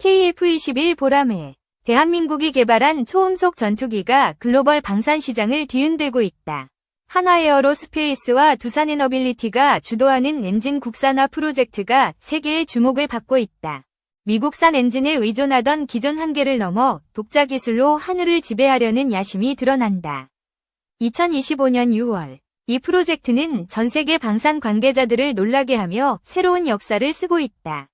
KF-21 보라매 대한민국이 개발한 초음속 전투기가 글로벌 방산 시장을 뒤흔들고 있다. 하나에어로스페이스와 두산에너빌리티가 주도하는 엔진 국산화 프로젝트가 세계의 주목을 받고 있다. 미국산 엔진에 의존하던 기존 한계를 넘어 독자 기술로 하늘을 지배하려는 야심이 드러난다. 2025년 6월 이 프로젝트는 전 세계 방산 관계자들을 놀라게 하며 새로운 역사를 쓰고 있다.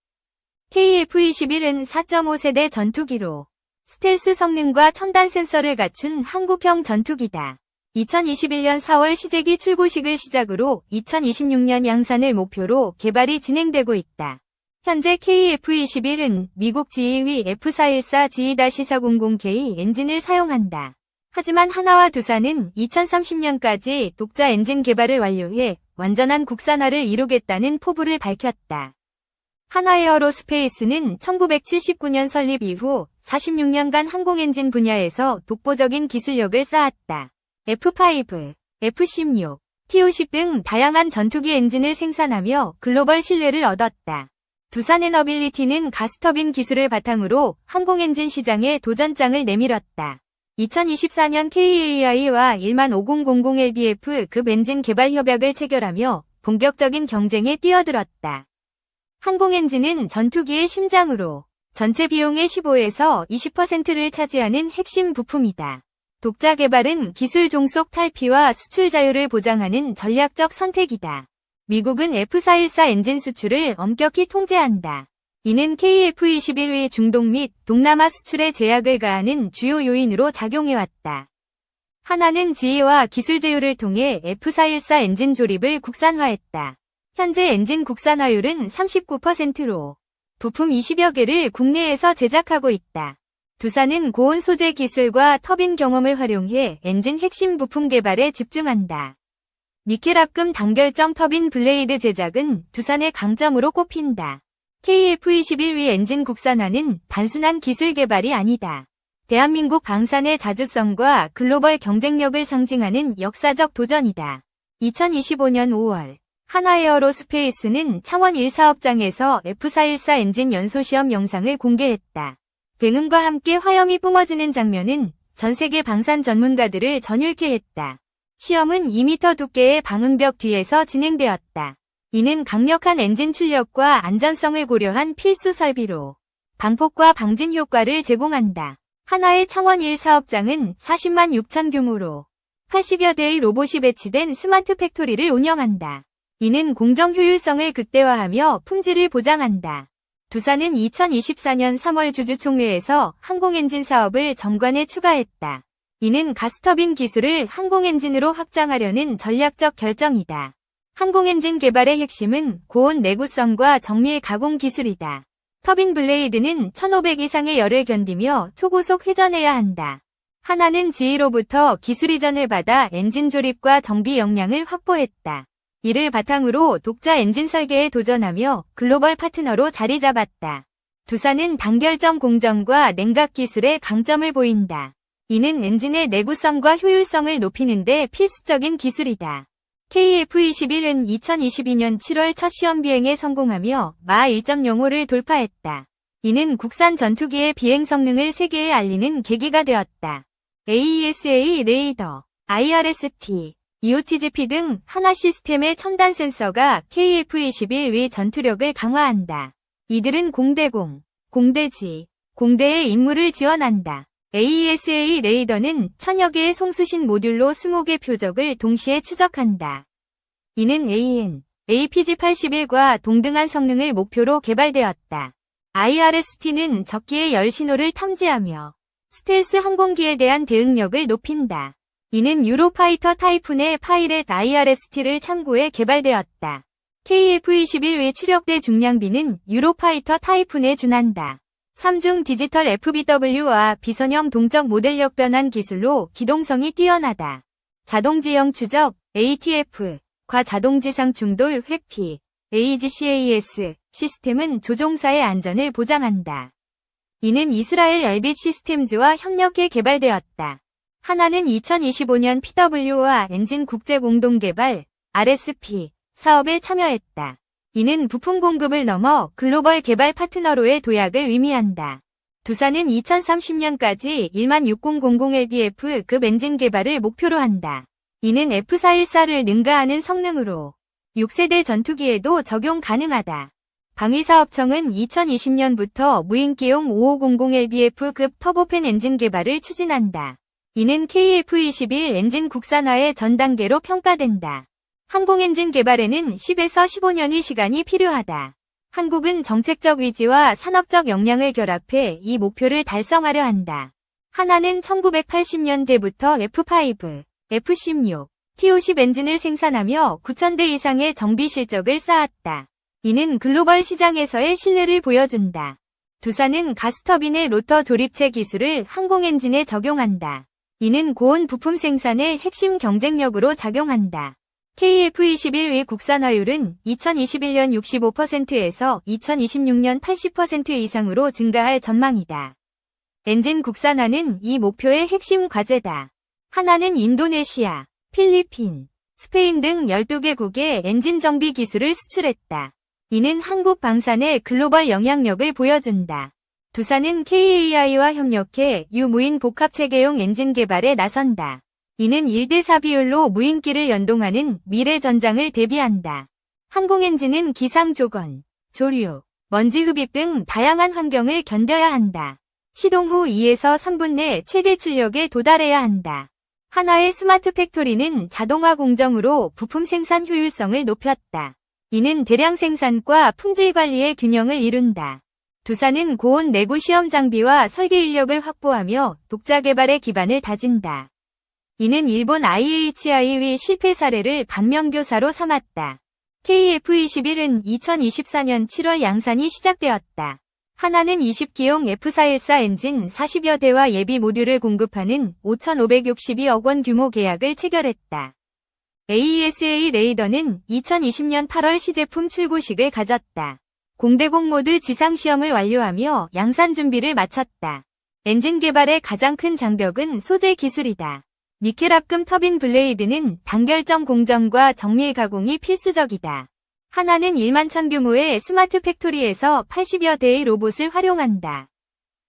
KF-21은 4.5세대 전투기로 스텔스 성능과 첨단 센서를 갖춘 한국형 전투기다. 2021년 4월 시제기 출고식을 시작으로 2026년 양산을 목표로 개발이 진행되고 있다. 현재 KF-21은 미국 GE위 F414G-400K 엔진을 사용한다. 하지만 하나와 두산은 2030년까지 독자 엔진 개발을 완료해 완전한 국산화를 이루겠다는 포부를 밝혔다. 하나에어로스페이스는 1979년 설립 이후 46년간 항공엔진 분야에서 독보적인 기술력을 쌓았다. F5, F16, T50 등 다양한 전투기 엔진을 생산하며 글로벌 신뢰를 얻었다. 두산에너빌리티는 가스터빈 기술을 바탕으로 항공엔진 시장에 도전장을 내밀었다. 2024년 KAI와 15000LBF 급 엔진 개발 협약을 체결하며 본격적인 경쟁에 뛰어들었다. 항공엔진은 전투기의 심장으로 전체 비용의 15에서 20%를 차지하는 핵심 부품이다. 독자 개발은 기술 종속 탈피와 수출 자유를 보장하는 전략적 선택이다. 미국은 F414 엔진 수출을 엄격히 통제한다. 이는 KF-21의 중동 및 동남아 수출에 제약을 가하는 주요 요인으로 작용해왔다. 하나는 지혜와 기술 제휴를 통해 F414 엔진 조립을 국산화했다. 현재 엔진 국산화율은 39%로 부품 20여 개를 국내에서 제작하고 있다. 두산은 고온 소재 기술과 터빈 경험을 활용해 엔진 핵심 부품 개발에 집중한다. 니켈압금 단결정 터빈 블레이드 제작은 두산의 강점으로 꼽힌다. KF-21위 엔진 국산화는 단순한 기술 개발이 아니다. 대한민국 방산의 자주성과 글로벌 경쟁력을 상징하는 역사적 도전이다. 2025년 5월 하나에어로 스페이스는 창원 1사업장에서 F414 엔진 연소시험 영상을 공개했다. 굉음과 함께 화염이 뿜어지는 장면은 전 세계 방산 전문가들을 전율케 했다. 시험은 2m 두께의 방음벽 뒤에서 진행되었다. 이는 강력한 엔진 출력과 안전성을 고려한 필수 설비로 방폭과 방진 효과를 제공한다. 하나의 창원 1 사업장은 40만 6천 규모로 80여 대의 로봇이 배치된 스마트 팩토리를 운영한다. 이는 공정 효율성을 극대화하며 품질을 보장한다. 두산은 2024년 3월 주주총회에서 항공엔진 사업을 정관에 추가했다. 이는 가스터빈 기술을 항공엔진으로 확장하려는 전략적 결정이다. 항공엔진 개발의 핵심은 고온 내구성과 정밀 가공 기술이다. 터빈 블레이드는 1500 이상의 열을 견디며 초고속 회전해야 한다. 하나는 지휘로부터 기술 이전을 받아 엔진 조립과 정비 역량을 확보했다. 이를 바탕으로 독자 엔진 설계에 도전하며 글로벌 파트너로 자리 잡았다. 두산은 단결점 공정과 냉각 기술의 강점을 보인다. 이는 엔진의 내구성과 효율성을 높이는데 필수적인 기술이다. KF-21은 2022년 7월 첫 시험 비행에 성공하며 마 1.05를 돌파했다. 이는 국산 전투기의 비행 성능을 세계에 알리는 계기가 되었다. AESA 레이더, IRST, EOTGP 등 하나 시스템의 첨단 센서가 KF-21 위 전투력을 강화한다. 이들은 공대공, 공대지, 공대의 임무를 지원한다. AESA 레이더는 천여 개의 송수신 모듈로 20개 표적을 동시에 추적한다. 이는 AN, APG-81과 동등한 성능을 목표로 개발되었다. IRST는 적기의 열 신호를 탐지하며 스텔스 항공기에 대한 대응력을 높인다. 이는 유로파이터 타이푼의 파이렛 IRST를 참고해 개발되었다. KF-21의 추력대 중량비는 유로파이터 타이푼에 준한다. 3중 디지털 FBW와 비선형 동적 모델력 변환 기술로 기동성이 뛰어나다. 자동지형 추적, ATF, 과 자동지상 충돌 회피, AGCAS 시스템은 조종사의 안전을 보장한다. 이는 이스라엘 엘빗 시스템즈와 협력해 개발되었다. 하나는 2025년 PW와 엔진 국제 공동 개발 RSP 사업에 참여했다. 이는 부품 공급을 넘어 글로벌 개발 파트너로의 도약을 의미한다. 두산은 2030년까지 1600LBF급 엔진 개발을 목표로 한다. 이는 F414를 능가하는 성능으로 6세대 전투기에도 적용 가능하다. 방위사업청은 2020년부터 무인기용 5500LBF급 터보팬 엔진 개발을 추진한다. 이는 KF-21 엔진 국산화의 전 단계로 평가된다. 항공 엔진 개발에는 10에서 15년의 시간이 필요하다. 한국은 정책적 의지와 산업적 역량을 결합해 이 목표를 달성하려 한다. 하나는 1980년대부터 F5, F16, T50 엔진을 생산하며 9,000대 이상의 정비 실적을 쌓았다. 이는 글로벌 시장에서의 신뢰를 보여준다. 두산은 가스터빈의 로터 조립체 기술을 항공엔진에 적용한다. 이는 고온 부품 생산의 핵심 경쟁력으로 작용한다. KF21의 국산화율은 2021년 65%에서 2026년 80% 이상으로 증가할 전망이다. 엔진 국산화는 이 목표의 핵심 과제다. 하나는 인도네시아, 필리핀, 스페인 등 12개국의 엔진 정비 기술을 수출했다. 이는 한국 방산의 글로벌 영향력을 보여준다. 두산은 KAI와 협력해 유무인 복합체계용 엔진 개발에 나선다. 이는 1대4 비율로 무인기를 연동하는 미래 전장을 대비한다. 항공엔진은 기상 조건, 조류, 먼지 흡입 등 다양한 환경을 견뎌야 한다. 시동 후 2에서 3분 내 최대 출력에 도달해야 한다. 하나의 스마트 팩토리는 자동화 공정으로 부품 생산 효율성을 높였다. 이는 대량 생산과 품질 관리의 균형을 이룬다. 두산은 고온 내구 시험 장비와 설계 인력을 확보하며 독자 개발의 기반을 다진다. 이는 일본 IHI의 실패 사례를 반면교사로 삼았다. KF-21은 2024년 7월 양산이 시작되었다. 하나는 20기용 F414 엔진 40여 대와 예비 모듈을 공급하는 5,562억 원 규모 계약을 체결했다. AESA 레이더는 2020년 8월 시제품 출고식을 가졌다. 공대공 모드 지상시험을 완료하며 양산 준비를 마쳤다. 엔진 개발의 가장 큰 장벽은 소재 기술이다. 니켈합금 터빈 블레이드는 단결점 공정과 정밀 가공이 필수적이다. 하나는 1만 천 규모의 스마트 팩토리에서 80여 대의 로봇을 활용한다.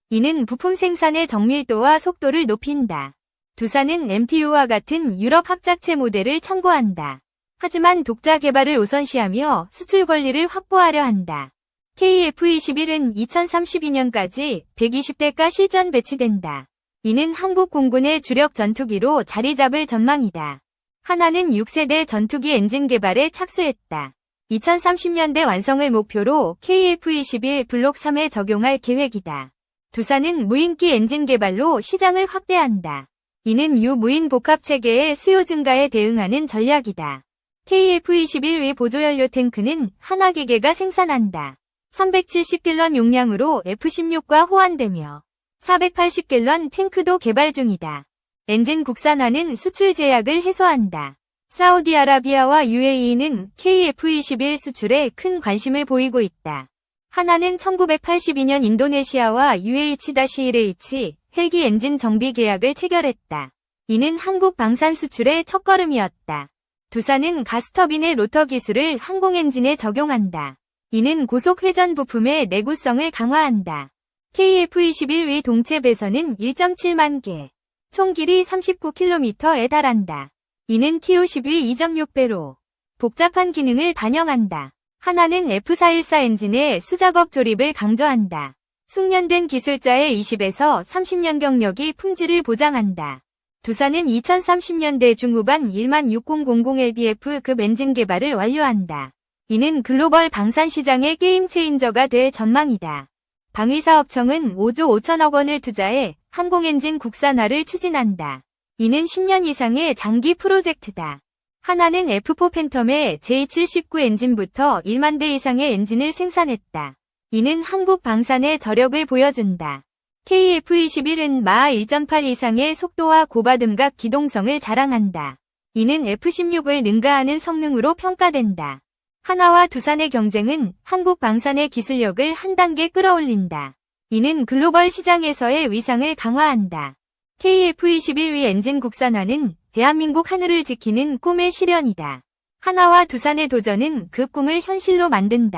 이는 부품 생산의 정밀도와 속도를 높인다. 두산은 MTU와 같은 유럽 합작체 모델을 참고한다. 하지만 독자 개발을 우선시하며 수출 권리를 확보하려 한다. KF-21은 2032년까지 120대가 실전 배치된다. 이는 한국 공군의 주력 전투기로 자리 잡을 전망이다. 하나는 6세대 전투기 엔진 개발에 착수했다. 2030년대 완성을 목표로 KF-21 블록 3에 적용할 계획이다. 두산은 무인기 엔진 개발로 시장을 확대한다. 이는 유무인 복합 체계의 수요 증가에 대응하는 전략이다. KF-21의 보조연료 탱크는 하나 기계가 생산한다. 370갤런 용량으로 F-16과 호환되며 480갤런 탱크도 개발 중이다. 엔진 국산화는 수출 제약을 해소한다. 사우디아라비아와 UAE는 KF-21 수출에 큰 관심을 보이고 있다. 하나는 1982년 인도네시아와 UH-1H 헬기 엔진 정비 계약을 체결했다. 이는 한국 방산 수출의 첫걸음이었다. 두산은 가스터빈의 로터 기술을 항공엔진에 적용한다. 이는 고속 회전 부품의 내구성을 강화한다. KF-21의 동체 배선은 1.7만 개, 총 길이 39km에 달한다. 이는 TO12 2.6배로 복잡한 기능을 반영한다. 하나는 F414 엔진의 수작업 조립을 강조한다. 숙련된 기술자의 20에서 30년 경력이 품질을 보장한다. 두산은 2030년대 중후반 16000LBF급 엔진 개발을 완료한다. 이는 글로벌 방산 시장의 게임 체인저가 될 전망이다. 방위사업청은 5조 5천억 원을 투자해 항공엔진 국산화를 추진한다. 이는 10년 이상의 장기 프로젝트다. 하나는 F4 팬텀의 J719 엔진부터 1만 대 이상의 엔진을 생산했다. 이는 한국 방산의 저력을 보여준다. KF-21은 마하 1.8 이상의 속도와 고바듬각 기동성을 자랑한다. 이는 F-16을 능가하는 성능으로 평가된다. 하나와 두산의 경쟁은 한국 방산의 기술력을 한 단계 끌어올린다. 이는 글로벌 시장에서의 위상을 강화한다. KF-21위 엔진 국산화는 대한민국 하늘을 지키는 꿈의 실현이다. 하나와 두산의 도전은 그 꿈을 현실로 만든다.